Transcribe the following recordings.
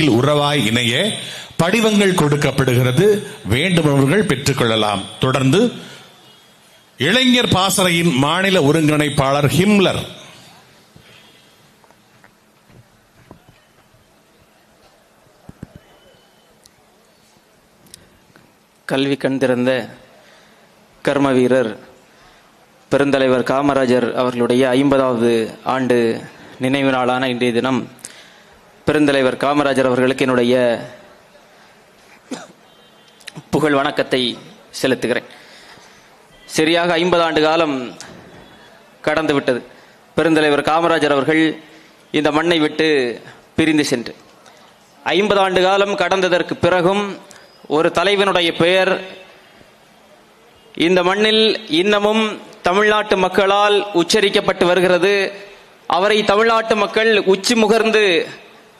உறவாய் இணைய படிவங்கள் கொடுக்கப்படுகிறது. வேண்டுபவர்கள் பெற்றுக்கொள்ளலாம். தொடர்ந்து இளைஞர் பாசறையின் மாநில ஒருங்கிணைப்பாளர் ஹிம்லர். கல்வி கண் திறந்த கர்ம வீரர் பெருந்தலைவர் காமராஜர் அவர்களுடைய ஐம்பதாவது ஆண்டு நினைவு நாளான இன்றைய தினம் பெருந்தலைவர் காமராஜர் அவர்களுக்கு என்னுடைய புகழ் வணக்கத்தை செலுத்துகிறேன். சரியாக ஐம்பது ஆண்டு காலம் கடந்து விட்டது. பெருந்தலைவர் காமராஜர் அவர்கள் இந்த மண்ணை விட்டு பிரிந்து சென்று. ஐம்பது ஆண்டு காலம் கடந்ததற்கு பிறகும் ஒரு தலைவனுடைய பெயர் இந்த மண்ணில் இன்னமும் தமிழ்நாட்டு மக்களால் உச்சரிக்கப்பட்டு வருகிறது. அவரை தமிழ்நாட்டு மக்கள் உச்சி முகர்ந்து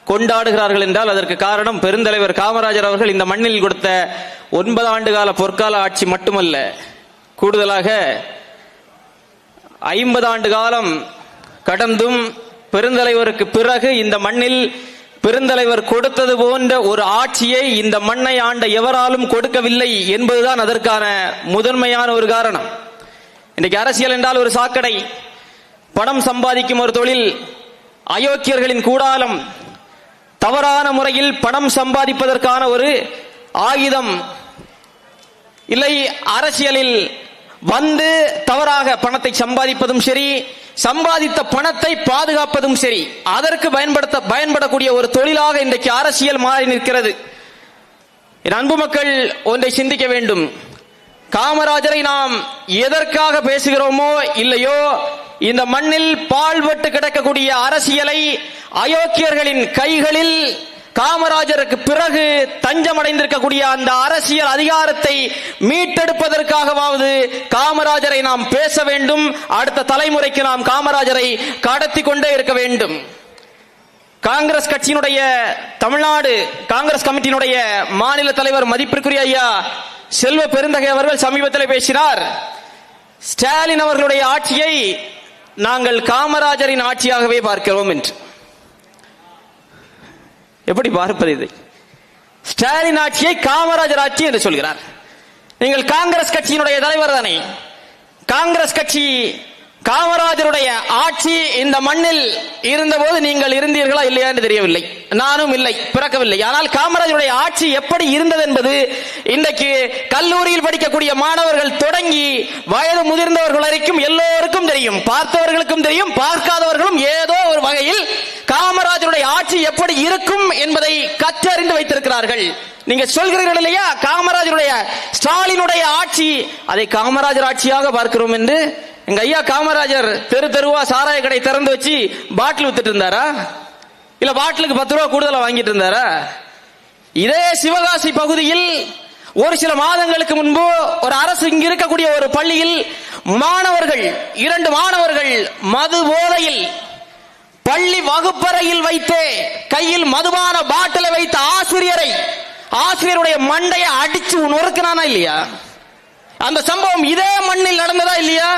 கொண்டாடுகிறார்கள் என்றால் அதற்கு காரணம் பெருந்தலைவர் காமராஜர் அவர்கள் இந்த மண்ணில் கொடுத்த ஒன்பது ஆண்டு கால பொற்கால ஆட்சி மட்டுமல்ல. கூடுதலாக ஐம்பது ஆண்டு காலம் கடந்தும் பெருந்தலைவருக்கு பிறகு இந்த மண்ணில் பெருந்தலைவர் கொடுத்தது போன்ற ஒரு ஆட்சியை இந்த மண்ணை ஆண்ட எவராலும் கொடுக்கவில்லை என்பதுதான் அதற்கான முதன்மையான ஒரு காரணம். இன்றைக்கு அரசியல் என்றால் ஒரு சாக்கடை. பணம் சம்பாதிக்கும் ஒரு தொழில் அயோக்கியர்களின் கூடாலம். தவறான முறையில் பணம் சம்பாதிப்பதற்கான ஒரு ஆயுதம் இல்லை அரசியலில் வந்து தவறாக பணத்தை சம்பாதிப்பதும் சரி சம்பாதித்த பணத்தை பாதுகாப்பதும் சரி அதற்கு பயன்படுத்த பயன்படக்கூடிய ஒரு தொழிலாக இன்றைக்கு அரசியல் மாறி நிற்கிறது. என் அன்பு மக்கள் ஒன்றை சிந்திக்க வேண்டும். காமராஜரை நாம் எதற்காக பேசுகிறோமோ இல்லையோ இந்த மண்ணில் பால்பட்டு கிடக்கக்கூடிய அரசியலை அயோக்கியர்களின் கைகளில் காமராஜருக்கு பிறகு தஞ்சமடைந்திருக்கக்கூடிய அந்த அரசியல் அதிகாரத்தை மீட்டெடுப்பதற்காகவாவது காமராஜரை நாம் பேச வேண்டும். அடுத்த தலைமுறைக்கு நாம் காமராஜரை கடத்தி கொண்டே இருக்க வேண்டும். காங்கிரஸ் கட்சியினுடைய தமிழ்நாடு காங்கிரஸ் கமிட்டியினுடைய மாநில தலைவர் மதிப்பிற்குரிய ஐயா செல்வ பெருந்தகை அவர்கள் சமீபத்தில் பேசினார். ஸ்டாலின் அவர்களுடைய ஆட்சியை நாங்கள் காமராஜரின் ஆட்சியாகவே பார்க்கிறோம் என்று. எப்படி பார்ப்பது இதை? ஸ்டாலின் ஆட்சியை காமராஜர் ஆட்சி என்று சொல்கிறார். நீங்கள் காங்கிரஸ் கட்சியினுடைய தலைவர் தானே? காங்கிரஸ் கட்சி காமராஜருடைய ஆட்சி இந்த மண்ணில் இருந்தபோது நீங்கள் இருந்தீர்களா இல்லையா என்று தெரியவில்லை. நானும் இல்லை பிறக்கவில்லை. ஆனால் காமராஜருடைய ஆட்சி எப்படி இருந்தது என்பது இன்றைக்கு கல்லூரியில் படிக்கக்கூடிய மாணவர்கள் தொடங்கி வயது முதிர்ந்தவர்கள் வரைக்கும் எல்லோருக்கும் தெரியும். பார்த்தவர்களுக்கும் தெரியும் பார்க்காதவர்களும் ஏதோ ஒரு வகையில் காமராஜருடைய ஆட்சி எப்படி இருக்கும் என்பதை கற்றறிந்து வைத்திருக்கிறார்கள். நீங்க சொல்கிறீர்கள் இல்லையா? காமராஜருடைய ஸ்டாலினுடைய ஆட்சி அதை காமராஜர் ஆட்சியாக பார்க்கிறோம் என்று எங்க ஐயா காமராஜர் தெரு தெருவா சாராய கடை திறந்து வச்சு பாட்டில் வித்துட்டு இருந்தாரா? இல்ல பாட்டிலுக்கு பத்து ரூபா கூடுதலா வாங்கிட்டு இருந்தாரா? இதே சிவகாசி பகுதியில் ஒரு சில மாதங்களுக்கு முன்பு ஒரு அரசு இங்கு இருக்கக்கூடிய ஒரு பள்ளியில் மாணவர்கள் இரண்டு மாணவர்கள் மது போதையில் பள்ளி வகுப்பறையில் வைத்து கையில் மதுபான பாட்டிலை வைத்த ஆசிரியரை ஆசிரியருடைய மண்டையை அடிச்சு நொறுக்கினானா இல்லையா? அந்த சம்பவம் இதே மண்ணில் நடந்ததா இல்லையா?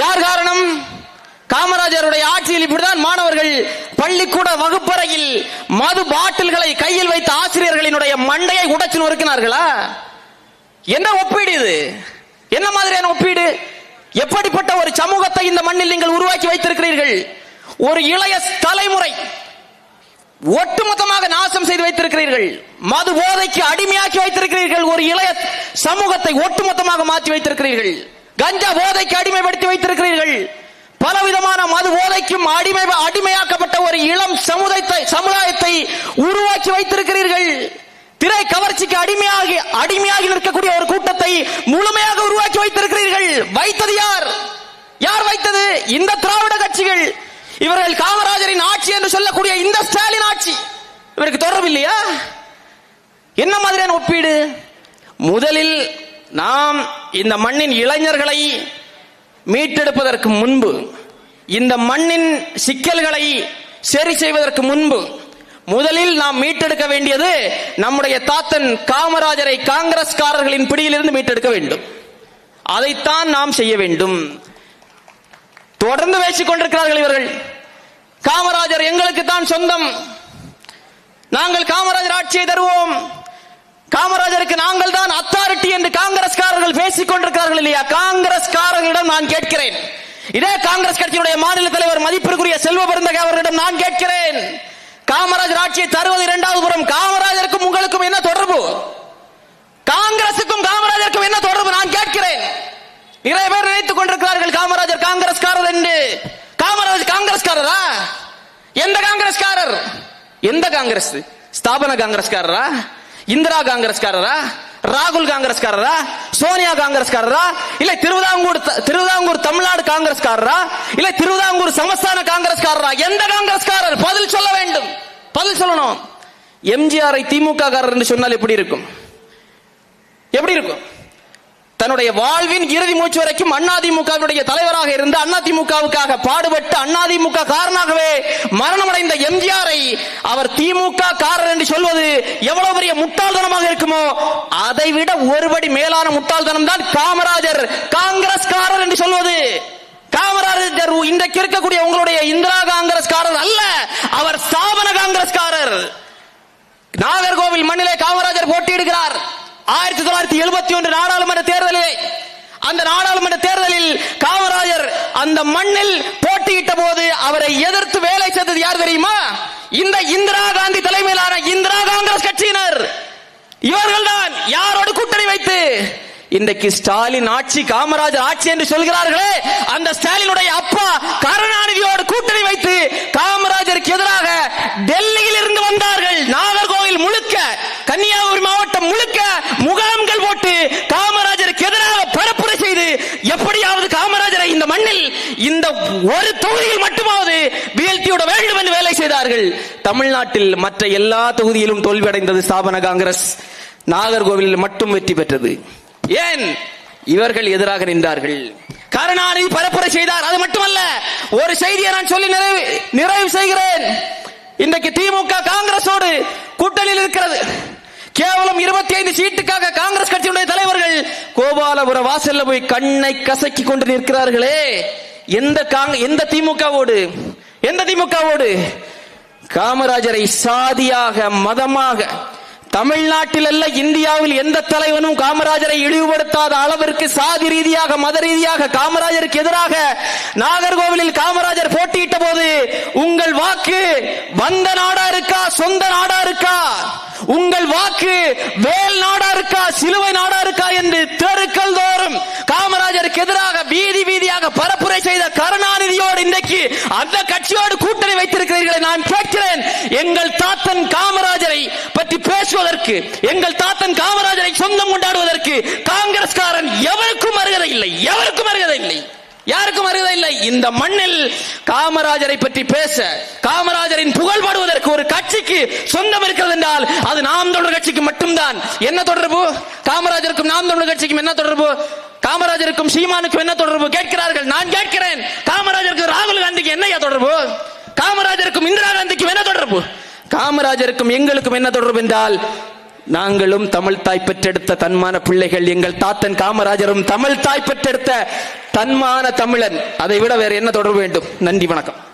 யார் காரணம்? காமராஜருடைய ஆட்சியில் இப்படிதான் மாணவர்கள் பள்ளிக்கூட வகுப்பறையில் மது பாட்டில்களை கையில் வைத்த ஆசிரியர்களினுடைய மண்டையை உடைச்சு நொறுக்கினார்களா? என்ன ஒப்பீடு இது? என்ன மாதிரியான ஒப்பீடு? எப்படிப்பட்ட ஒரு சமூகத்தை இந்த மண்ணில் நீங்கள் உருவாக்கி வைத்திருக்கிறீர்கள்? ஒரு இளைய தலைமுறை ஒட்டுமொத்தமாக நாசம் செய்து வைத்திருக்கிறீர்கள். மது போதைக்கு அடிமையாக்கி வைத்திருக்கிறீர்கள். ஒரு இளைய சமூகத்தை ஒட்டுமொத்தமாக மாற்றி வைத்திருக்கிறீர்கள். கஞ்சா போதைக்கு அடிமைப்படுத்தி வைத்திருக்கிறீர்கள். பலவிதமான மது போதைக்கும் அடிமை அடிமையாக்கப்பட்ட ஒரு இளம் சமுதாயத்தை சமுதாயத்தை உருவாக்கி வைத்திருக்கிறீர்கள். திரை கவர்ச்சிக்கு அடிமையாகி அடிமையாகி நிற்கக்கூடிய ஒரு கூட்டத்தை முழுமையாக உருவாக்கி வைத்திருக்கிறீர்கள். வைத்தது யார்? யார் வைத்தது? இந்த திராவிட கட்சிகள். இவர்கள் காமராஜரின் ஆட்சி என்று சொல்லக்கூடிய இந்த ஸ்டாலின் ஆட்சி. இவருக்கு தொடர்பு இல்லையா? என்ன மாதிரியான ஒப்பீடு? முதலில் நாம் இந்த மண்ணின் இளைஞர்களை மீட்டெடுப்பதற்கு முன்பு இந்த மண்ணின் சிக்கல்களை சரி செய்வதற்கு முன்பு முதலில் நாம் மீட்டெடுக்க வேண்டியது நம்முடைய தாத்தன் காமராஜரை காங்கிரஸ்காரர்களின் பிடியிலிருந்து மீட்டெடுக்க வேண்டும். அதைத்தான் நாம் செய்ய வேண்டும். தொடர்ந்து பேசிக் கொண்டிருக்கிறார்கள் இவர்கள். காமராஜர் எங்களுக்கு தான் சொந்தம். நாங்கள் காமராஜர் ஆட்சியை தருவோம். காமராஜருக்கு நாங்கள் தான் அத்தாரிட்டி என்று காங்கிரஸ்காரர்கள் பேசிக் கொண்டிருக்கிறார்கள் இல்லையா? காங்கிரஸ்காரர்களிடம் நான் கேட்கிறேன். இதே காங்கிரஸ் கட்சியினுடைய மாநில தலைவர் மதிப்பிற்குரிய செல்வ பெருந்தகை அவர்களிடம் நான் கேட்கிறேன். காமராஜர் ஆட்சியை தருவது இரண்டாவது புறம் காமராஜருக்கும் உங்களுக்கும் என்ன தொடர்பு? காங்கிரசுக்கும் காமராஜருக்கும் என்ன தொடர்பு? நான் கேட்கிறேன். நிறைய பேர் நினைத்துக் கொண்டிருக்கிறார்கள் காமராஜர் காங்கிரஸ்காரர் என்று. காமராஜர் காங்கிரஸ்காரரா? எந்த காங்கிரஸ்காரர்? எந்த காங்கிரஸ்? ஸ்தாபன காங்கிரஸ்காரரா? இந்திரா காங்கிரஸ்காரரா ராகுல் காங்கிரஸ்காரரா சோனியா காங்கிரஸ்காரரா இல்ல திருவிதாங்கூர் த- திருவிதாங்கூர் தமிழ்நாடு காங்கிரஸ்காரரா இல்ல திருவிதாங்கூர் சமஸ்தான காங்கிரஸ்காரரா? எந்த காங்கிரஸ்காரர்? பதில் சொல்ல வேண்டும். பதில் சொல்லணும். எம்ஜிஆரை திமுக காரர் என்று சொன்னால் எப்படி இருக்கும்? எப்படி இருக்கும்? தன்னுடைய வாழ்வின் இறுதி மூச்சு வரைக்கும் அதிமுகவினுடைய தலைவராக இருந்து அதிமுகவுக்காக பாடுபட்டு அதிமுக காரணாகவே மரணமடைந்த எம்ஜிஆரை அவர் திமுக காரர் என்று சொல்வது எவ்வளவு பெரிய முட்டாள்தனமாக இருக்குமோ? அதை விட ஒருபடி மேலான முட்டாள்தனம் தான் காமராஜர் காங்கிரஸ்காரர் என்று சொல்வது. காமராஜர் இன்றைக்கு இருக்கக்கூடிய உங்களுடைய இந்திரா காங்கிரஸ்காரர் அல்ல அவர் ஸ்தாபன காங்கிரஸ்காரர். நாகர்கோவில் மண்ணிலே காமராஜர் போட்டியிடுகிறார். ஆயிரத்தி தொள்ளாயிரத்தி எழுபத்தி ஒன்று நாடாளுமன்ற தேர்தலிலே அந்த நாடாளுமன்ற தேர்தலில் காமராஜர் அந்த மண்ணில் போட்டியிட்ட போது அவரை எதிர்த்து வேலை செய்தது யார் தெரியுமா? இந்த இந்திரா காந்தி தலைமையிலான இந்திரா காங்கிரஸ் கட்சியினர். இவர்கள்தான் யாரோடு இன்றைக்கு ஸ்டாலின் ஆட்சி காமராஜர் ஆட்சி என்று சொல்கிறார்களே அந்த ஸ்டாலினுடைய அப்பா கருணாநிதியோடு கூட்டணி வைத்து காமராஜருக்கு எதிராக டெல்லியில் இருந்து வந்தார்கள். நாகர்கோவில் முழுக்க கன்னியாகுமரி மாவட்டம் முழுக்க முகாம்கள் போட்டு காமராஜருக்கு எதிராக பரப்புரை செய்து எப்படியாவது காமராஜரை இந்த மண்ணில் இந்த ஒரு தொகுதியில் மட்டுமாவது பிஎல்டியோட வேண்டும் என்று வேலை செய்தார்கள். தமிழ்நாட்டில் மற்ற எல்லா தொகுதியிலும் தோல்வியடைந்தது ஸ்தாபன காங்கிரஸ். நாகர்கோவிலில் மட்டும் வெற்றி பெற்றது. ஏன் இவர்கள் எதிராக நின்றார்கள்? கருணாநிதி பரப்புரை செய்தார். அது மட்டுமல்ல ஒரு செய்தியை நான் சொல்லி நிறைவு நிறைவு செய்கிறேன். இன்றைக்கு திமுக காங்கிரஸோடு கூட்டணியில் இருக்கிறது. கேவலம் இருபத்தி ஐந்து சீட்டுக்காக காங்கிரஸ் கட்சியுடைய தலைவர்கள் கோபாலபுர வாசல்ல போய் கண்ணை கசக்கி கொண்டு நிற்கிறார்களே. எந்த எந்த திமுகவோடு எந்த திமுகவோடு? காமராஜரை சாதியாக மதமாக தமிழ்நாட்டில் அல்ல இந்தியாவில் எந்த தலைவனும் காமராஜரை இழிவுபடுத்தாத அளவிற்கு சாதி ரீதியாக மத ரீதியாக காமராஜருக்கு எதிராக நாகர்கோவிலில் காமராஜர் போட்டியிட்ட போது உங்கள் வாக்கு வந்த நாடா இருக்கா சொந்த நாடா இருக்கா? உங்கள் வாக்கு வேல் நாடா இருக்கா சிலுவை நாடா இருக்கா? என்று தேர்வு தோறும் காமராஜருக்கு எதிராக வீதி வீதியாக பரப்புரை செய்த இன்றைக்கு அந்த கட்சியோடு கூட்டணி வைத்திருக்கிறீர்கள் நான் கேட்கிறேன் எங்கள் தாத்தன் காமராஜரை பற்றி பேசுவதற்கு எங்கள் தாத்தன் காமராஜரை சொந்தம் கொண்டாடுவதற்கு காங்கிரஸ்காரன் எவருக்கும் அருகதை இல்லை எவருக்கும் அருகதை இல்லை. யாருக்கும் அருகதை இல்லை? இந்த மண்ணில் காமராஜரை பற்றி பேச காமராஜரின் புகழ் பாடுவதற்கு ஒரு கட்சிக்கு சொந்தம் இருக்கிறது என்றால் அது நாம் தொடர் கட்சிக்கு மட்டும்தான். என்ன தொடர்பு? காமராஜருக்கும் நாம் தொடர் கட்சிக்கும் என்ன தொடர்பு? காமராஜருக்கும் சீமானுக்கும் என்ன தொடர்பு? கேட்கிறார்கள். நான் கேட்கிறேன். காமராஜருக்கு ராகுல் காந்திக்கு என்னையா தொடர்பு? காமராஜருக்கும் இந்திரா காந்திக்கும் என்ன தொடர்பு? காமராஜருக்கும் எங்களுக்கும் என்ன தொடர்பு என்றால் நாங்களும் தமிழ் தாய் பெற்றெடுத்த தன்மான பிள்ளைகள் எங்கள் தாத்தன் காமராஜரும் தமிழ் தாய் பெற்றெடுத்த தன்மான தமிழன். அதை விட வேற என்ன தொடர்பு வேண்டும்? நன்றி வணக்கம்.